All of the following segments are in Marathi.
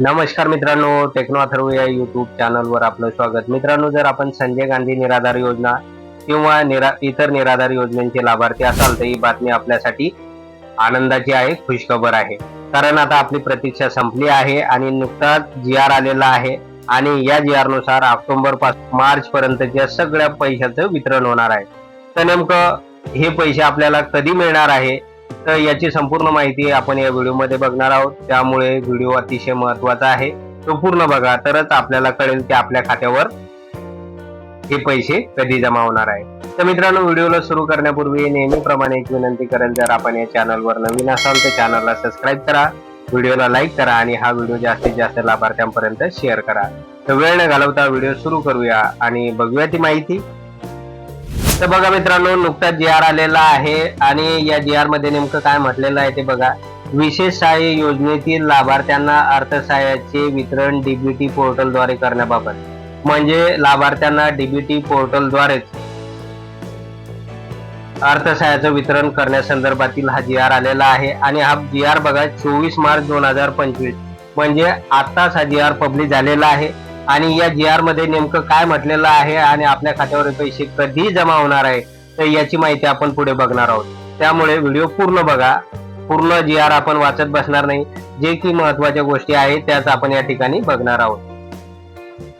नमस्कार मित्रांनो टेक्नो अथर्व या युट्यूब चॅनलवर आपलं स्वागत. मित्रांनो जर आपण संजय गांधी निराधार योजना किंवा निरा इतर निराधार योजनेचे लाभार्थी असाल तर ही बातमी आपल्यासाठी आनंदाची आहे खुशखबर आहे. कारण आता आपली प्रतीक्षा संपली आहे आणि नुकताच जी आर आलेला आहे आणि या जी आरनुसार ऑक्टोबरपासून मार्च पर्यंतच्या सगळ्या पैशाचं वितरण होणार आहे. तर नेमकं हे पैसे आपल्याला कधी मिळणार आहे? तर याची संपूर्ण माहिती आपण या व्हिडिओमध्ये बघणार आहोत. त्यामुळे व्हिडिओ अतिशय महत्त्वाचा आहे. तो पूर्ण बघा तरच आपल्याला कळेल की आपल्या खात्यावर हे पैसे कधी जमा होणार आहे तर मित्रांनो व्हिडिओला सुरू करण्यापूर्वी नेहमीप्रमाणे एक विनंती करेल जर आपण या चॅनलवर नवीन असाल तर चॅनलला सबस्क्राईब करा. व्हिडिओला लाईक करा आणि हा व्हिडिओ जास्तीत जास्त लाभार्थ्यांपर्यंत शेअर करा. तर वेळ न घालवता व्हिडिओ सुरू करूया आणि बघूया ती माहिती. तर बघा मित्रांनो नुकताच जी आर आलेला आहे आणि या जी आरमध्ये नेमकं काय म्हटलेलं आहे ते बघा. विशेष सहाय्य योजनेतील लाभार्थ्यांना अर्थसहाय्याचे वितरण डीबीटी पोर्टलद्वारे करण्याबाबत. म्हणजे लाभार्थ्यांना डीबीटी पोर्टलद्वारेच अर्थसहाय्याचं वितरण करण्यासंदर्भातील हा जी आर आलेला आहे. आणि हा जी आर बघा चोवीस मार्च दोन हजार पंचवीस. म्हणजे आताच हा जी आर पब्लिश झालेला आहे. आणि या जी आरमध्ये नेमकं काय म्हटलेलं आहे आणि आपल्या खात्यावर पैसे कधी जमा होणार आहे तर याची माहिती आपण पुढे बघणार आहोत. त्यामुळे व्हिडिओ पूर्ण बघा. पूर्ण जी आर आपण वाचत बसणार नाही. जे की महत्त्वाच्या गोष्टी आहेत त्याच आपण या ठिकाणी बघणार आहोत.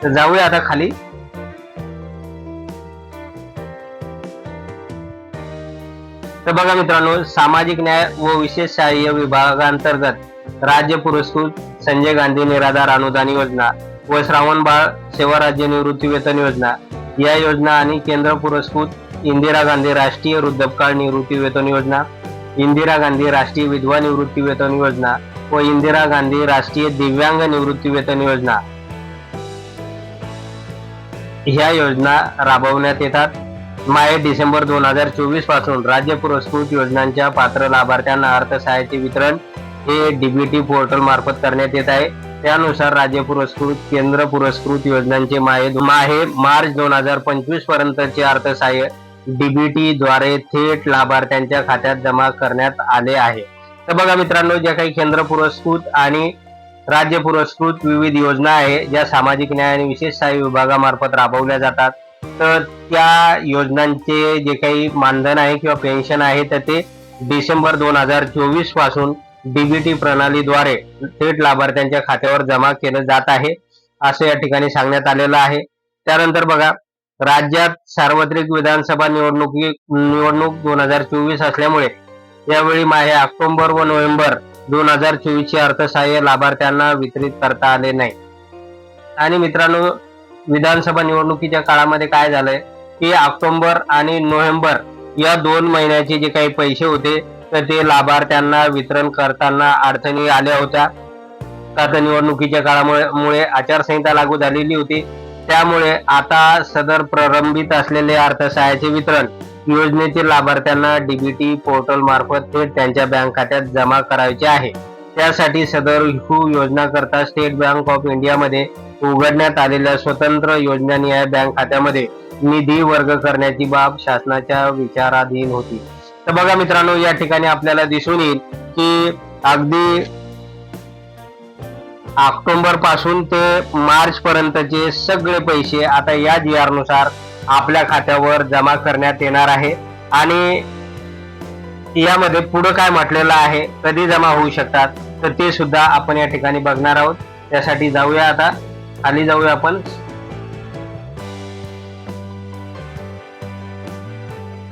तर जाऊया आता खाली. तर बघा मित्रांनो सामाजिक न्याय व विशेष सहाय्य विभागांतर्गत राज्य पुरस्कृत संजय गांधी निराधार अनुदान योजना व श्रावण बाळ सेवा राज्य निवृत्ती वेतन योजना या योजना आणि केंद्र पुरस्कृत इंदिरा गांधी राष्ट्रीय वृद्धपकाळ निवृत्ती वेतन योजना इंदिरा गांधी राष्ट्रीय विधवा निवृत्ती वेतन योजना व इंदिरा गांधी राष्ट्रीय दिव्यांग निवृत्ती वेतन योजना. ह्या योजना राबवण्यात येतात. माहे डिसेंबर दोन हजार चोवीसपासून राज्य पुरस्कृत योजनांच्या पात्र लाभार्थ्यांना अर्थसहाय्याचे वितरण हे डीबीटी पोर्टल मार्फत करण्यात येत आहे. त्यानुसार राज्य पुरस्कृत केंद्र पुरस्कृत योजनांचे माहे माहे मार्च दोन हजार पंचवीस पर्यंतचे अर्थसहाय्य डीबीटी द्वारे थेट लाभार्थ्यांच्या खात्यात जमा करण्यात आले आहे. तर बघा मित्रांनो ज्या काही केंद्र पुरस्कृत आणि राज्य पुरस्कृत विविध योजना आहे ज्या सामाजिक न्याय आणि विशेष सहाय्य विभागामार्फत राबवल्या जातात तर त्या योजनांचे जे काही मानधन आहे किंवा पेन्शन आहे तर ते डिसेंबर दोन हजार चोवीसपासून डीबीटी प्रणालीद्वारे थेट लाभार्थ्यांच्या खात्यावर जमा केलं जात आहे असं या ठिकाणी सांगण्यात आलेलं आहे. त्यानंतर बघा राज्यात सार्वत्रिक विधानसभा निवडणुकी निवडणूक दोन हजार चोवीस असल्यामुळे यावेळी माहे ऑक्टोबर व नोव्हेंबर दोन हजार चोवीस चे अर्थसहाय्य लाभार्थ्यांना वितरित करता आले नाही. आणि मित्रांनो विधानसभा निवडणुकीच्या काळामध्ये काय झालंय? की ऑक्टोबर आणि नोव्हेंबर या दोन महिन्याचे जे काही पैसे होते तर ते लाभार्थ्यांना वितरण करताना अडचणी आल्या होत्या. आता निवडणुकीच्या काळामुळे मुळे आचारसंहिता लागू झालेली होती. त्यामुळे आता सदर प्रलंबित असलेले अर्थसहाय्याचे वितरण योजनेचे लाभार्थ्यांना डीबीटी पोर्टल मार्फत थेट त्यांच्या बँक खात्यात जमा करायचे आहे. त्यासाठी सदर हू योजना करता स्टेट बँक ऑफ इंडियामध्ये उघडण्यात आलेल्या स्वतंत्र योजनानिहाय बँक खात्यामध्ये निधी वर्ग करण्याची बाब शासनाच्या विचाराधीन होती. तर बघा मित्रांनो या ठिकाणी आपल्याला दिसून येईल की अगदी ऑक्टोबरपासून ते मार्च पर्यंतचे सगळे पैसे आता या जी आरनुसार आपल्या खात्यावर जमा करण्यात येणार आहे. आणि यामध्ये पुढे काय म्हटलेलं आहे कधी जमा होऊ शकतात तर ते सुद्धा आपण या ठिकाणी बघणार आहोत. त्यासाठी जाऊया आता. खाली जाऊया आपण.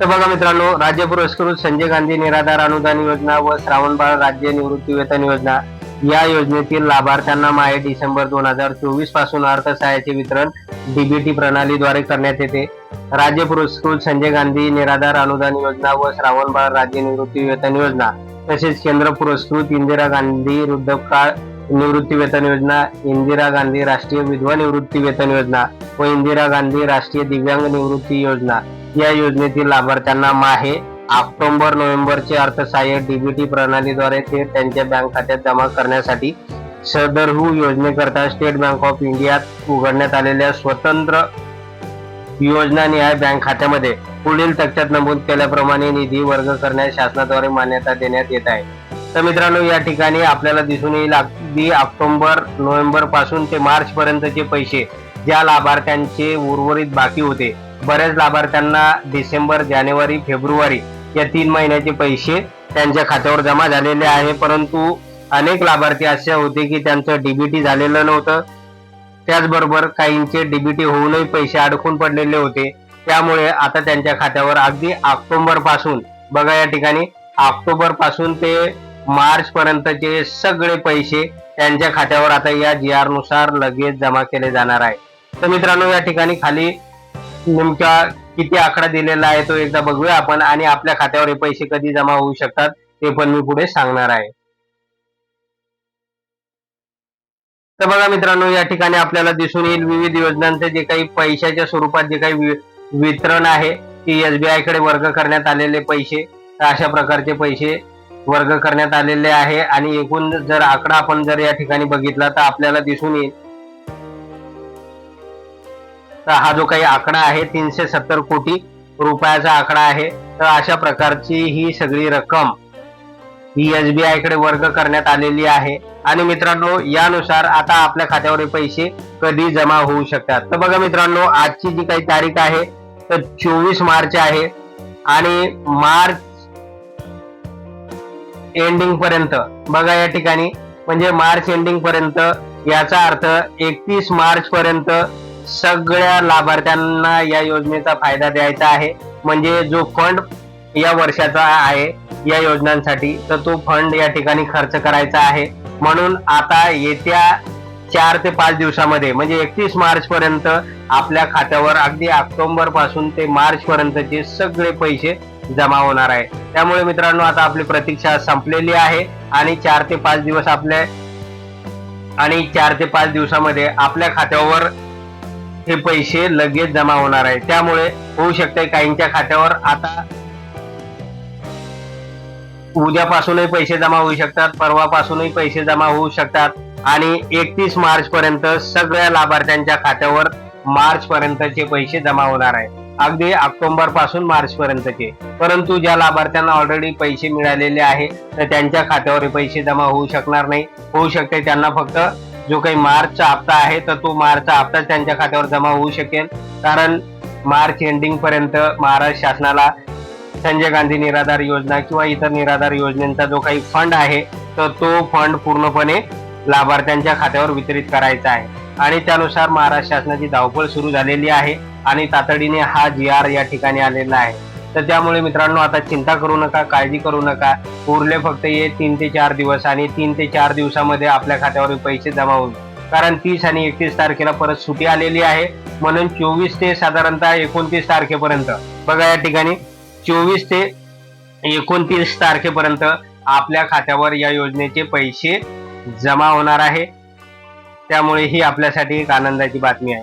तर बघा मित्रांनो राज्य पुरस्कृत संजय गांधी निराधार अनुदान योजना व श्रावणबाळ राज्य निवृत्ती वेतन योजना या योजनेतील लाभार्थ्यांना माहे डिसेंबर दोन हजार चोवीसपासून अर्थसहाय्याचे वितरण डीबीटी प्रणालीद्वारे करण्यात येते. राज्य पुरस्कृत संजय गांधी निराधार अनुदान योजना व श्रावणबाळ राज्य निवृत्ती वेतन योजना तसेच केंद्र पुरस्कृत इंदिरा गांधी वृद्धकाळ निवृत्ती वेतन योजना इंदिरा गांधी राष्ट्रीय विधवा निवृत्ती वेतन योजना व इंदिरा गांधी राष्ट्रीय दिव्यांग निवृत्ती योजना या योजनेतील लाभार्थ्यांना माहे ऑक्टोबर नोव्हेंबरचे अर्थसहाय्य डीबीटी प्रणालीद्वारे ते त्यांच्या बँक खात्यात जमा करण्यासाठी सदरहू योजनेकरता स्टेट बँक ऑफ इंडियात उघडण्यात आलेल्या स्वतंत्र योजना निहाय बँक खात्यामध्ये पुढील तक्त्यात नमूद केल्याप्रमाणे निधी वर्ग करण्यास शासनाद्वारे मान्यता देण्यात येत आहे. तर मित्रांनो या ठिकाणी आपल्याला दिसून येईल अगदी ऑक्टोबर नोव्हेंबरपासून ते मार्च पर्यंतचे पैसे ज्या लाभार्थ्यांचे उर्वरित बाकी होते. बऱ्याच लाभार्थ्यांना डिसेंबर जानेवारी फेब्रुवारी या तीन महिन्याचे पैसे त्यांच्या खात्यावर जमा झालेले आहे. परंतु अनेक लाभार्थी असे होते की त्यांचं डीबीटी झालेलं नव्हतं. त्याचबरोबर काहींचे डीबीटी होऊनही पैसे अडकून पडलेले होते. त्यामुळे आता त्यांच्या खात्यावर अगदी ऑक्टोबरपासून बघा या ठिकाणी ऑक्टोबरपासून ते मार्च पर्यंतचे सगळे पैसे त्यांच्या खात्यावर आता या जी आरनुसार लगेच जमा केले जाणार आहे. तर मित्रांनो या ठिकाणी खाली नेमका किती आकडा दिलेला आहे तो एकदा बघूया आपण आणि आपल्या खात्यावर हे पैसे कधी जमा होऊ शकतात ते पण मी पुढे सांगणार आहे. तर बघा मित्रांनो या ठिकाणी आपल्याला दिसून येईल विविध योजनांचे जे काही पैशाच्या स्वरूपात जे काही वितरण आहे की एसबीआयकडे वर्ग करण्यात आलेले पैसे अशा प्रकारचे पैसे वर्ग करण्यात आलेले आहे आणि एकूण जर आकडा आपण जर या ठिकाणी बघितला तर आपल्याला दिसून येईल. तर हा जो काही आकडा आहे तीनशे सत्तर कोटी रुपयाचा आकडा आहे. तर अशा प्रकारची ही सगळी रक्कम ही एसबीआयकडे वर्ग करण्यात आलेली आहे. आणि मित्रांनो यानुसार आता आपल्या खात्यावर हे पैसे कधी जमा होऊ शकतात? तर बघा मित्रांनो आजची जी काही तारीख आहे तर चोवीस मार्च आहे. आणि मार्च एंडिंग पर्यंत. बघा या ठिकाणी म्हणजे मार्च एंडिंग पर्यंत याचा अर्थ एकतीस मार्च पर्यंत सगळ्या लाभार्थ्यांना या योजनेचा फायदा द्यायचा आहे. म्हणजे जो फंड या वर्षाचा आहे या योजनांसाठी तर तो फंड या ठिकाणी खर्च करायचा आहे. म्हणून आता येत्या चार ते पाच दिवसामध्ये म्हणजे एकतीस मार्च पर्यंत आपल्या खात्यावर अगदी ऑक्टोबरपासून ते मार्च पर्यंतचे सगळे पैसे जमा होणार आहे. त्यामुळे मित्रांनो आता आपली प्रतीक्षा संपलेली आहे आणि चार ते पाच दिवस आपले आणि चार ते पाच दिवसामध्ये आपल्या खात्यावर हे पैसे लगेच जमा होणार आहे. त्यामुळे होऊ शकते काहींच्या खात्यावर आता उद्यापासूनही पैसे जमा होऊ शकतात परवापासूनही पैसे जमा होऊ शकतात आणि एकतीस मार्च पर्यंत सगळ्या लाभार्थ्यांच्या खात्यावर मार्च पर्यंतचे पैसे जमा होणार आहे. अगदी ऑक्टोबरपासून मार्च पर्यंतचे. परंतु ज्या लाभार्थ्यांना ऑलरेडी पैसे मिळालेले आहे तर त्यांच्या खात्यावर पैसे जमा होऊ शकणार नाही. होऊ शकते त्यांना फक्त जो काही मार्चचा हप्ता आहे तर तो मार्चचा हप्ता त्यांच्या खात्यावर जमा होऊ शकेल. कारण मार्च एंडिंग पर्यंत महाराष्ट्र शासनाला संजय गांधी निराधार योजना किंवा इतर निराधार योजनेचा जो काही फंड आहे तर तो फंड पूर्णपणे लाभार्थ्यांच्या खात्यावर वितरित करायचा आहे. आणि त्यानुसार महाराष्ट्र शासनाची धावपळ सुरू झालेली आहे. आणि तातडीने हा जी आर या ठिकाणी आलेला आहे. तर त्यामुळे मित्रांनो आता चिंता करू नका काळजी करू नका. उरले फक्त हे तीन ते चार दिवस आणि तीन ते चार दिवसामध्ये आपल्या खात्यावर पैसे जमा होईल. कारण तीस आणि एकतीस तारखेला परत सुटी आलेली आहे. म्हणून चोवीस ते साधारणतः एकोणतीस तारखेपर्यंत बघा या ठिकाणी चोवीस ते एकोणतीस तारखेपर्यंत आपल्या खात्यावर या योजनेचे पैसे जमा होणार आहे. त्यामुळे ही आपल्यासाठी एक आनंदाची बातमी आहे.